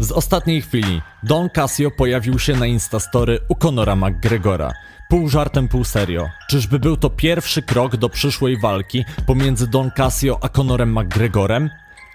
Z ostatniej chwili Don Casio pojawił się na Instastory u Conora McGregora. Pół żartem, pół serio. Czyżby był to pierwszy krok do przyszłej walki pomiędzy Don Casio a Conorem McGregorem?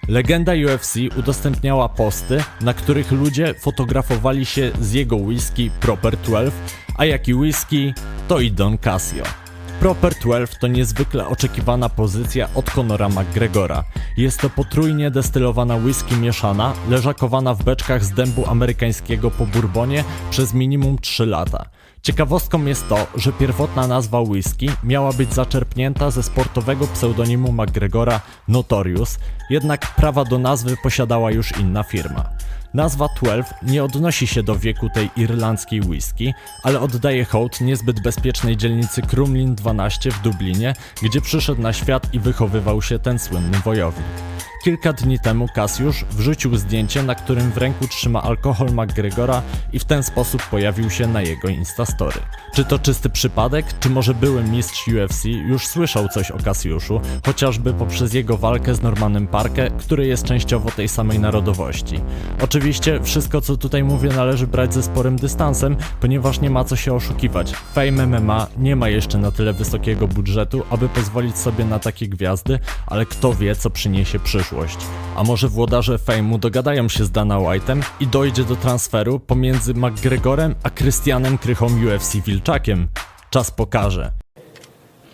Legenda UFC udostępniała posty, na których ludzie fotografowali się z jego whisky Proper 12, a jak i whisky, to i Don Casio. Proper 12 to niezwykle oczekiwana pozycja od Conora McGregora. Jest to potrójnie destylowana whisky mieszana, leżakowana w beczkach z dębu amerykańskiego po bourbonie przez minimum 3 lata. Ciekawostką jest to, że pierwotna nazwa whisky miała być zaczerpnięta ze sportowego pseudonimu McGregora Notorious, jednak prawa do nazwy posiadała już inna firma. Nazwa 12 nie odnosi się do wieku tej irlandzkiej whisky, ale oddaje hołd niezbyt bezpiecznej dzielnicy Crumlin 12 w Dublinie, gdzie przyszedł na świat i wychowywał się ten słynny wojownik. Kilka dni temu Cassiusz wrzucił zdjęcie, na którym w ręku trzyma alkohol McGregora i w ten sposób pojawił się na jego Instastory. Czy to czysty przypadek, czy może były mistrz UFC już słyszał coś o Cassiuszu, chociażby poprzez jego walkę z Normanem Parke, który jest częściowo tej samej narodowości. Oczywiście wszystko co tutaj mówię należy brać ze sporym dystansem, ponieważ nie ma co się oszukiwać. Fame MMA nie ma jeszcze na tyle wysokiego budżetu, aby pozwolić sobie na takie gwiazdy, ale kto wie co przyniesie przyszłość. A może włodarze Fame'u dogadają się z Dana White'em i dojdzie do transferu pomiędzy McGregorem a Krystianem Krychą UFC Wilczakiem? Czas pokaże.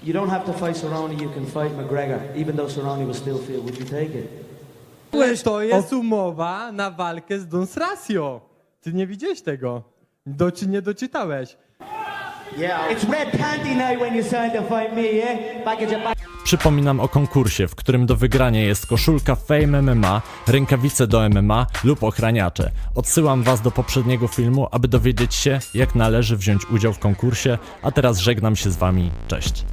You don't have to fight Cerrone, you can fight McGregor, even though Cerrone was still fit. Would you take it? To jest umowa na walkę z Don Rasio. Ty nie widziałeś tego. Do, czy nie doczytałeś? Yeah. It's red panty night when you signed to fight me, yeah? Back at your back. Przypominam o konkursie, w którym do wygrania jest koszulka Fame MMA, rękawice do MMA lub ochraniacze. Odsyłam Was do poprzedniego filmu, aby dowiedzieć się, jak należy wziąć udział w konkursie, a teraz żegnam się z Wami. Cześć.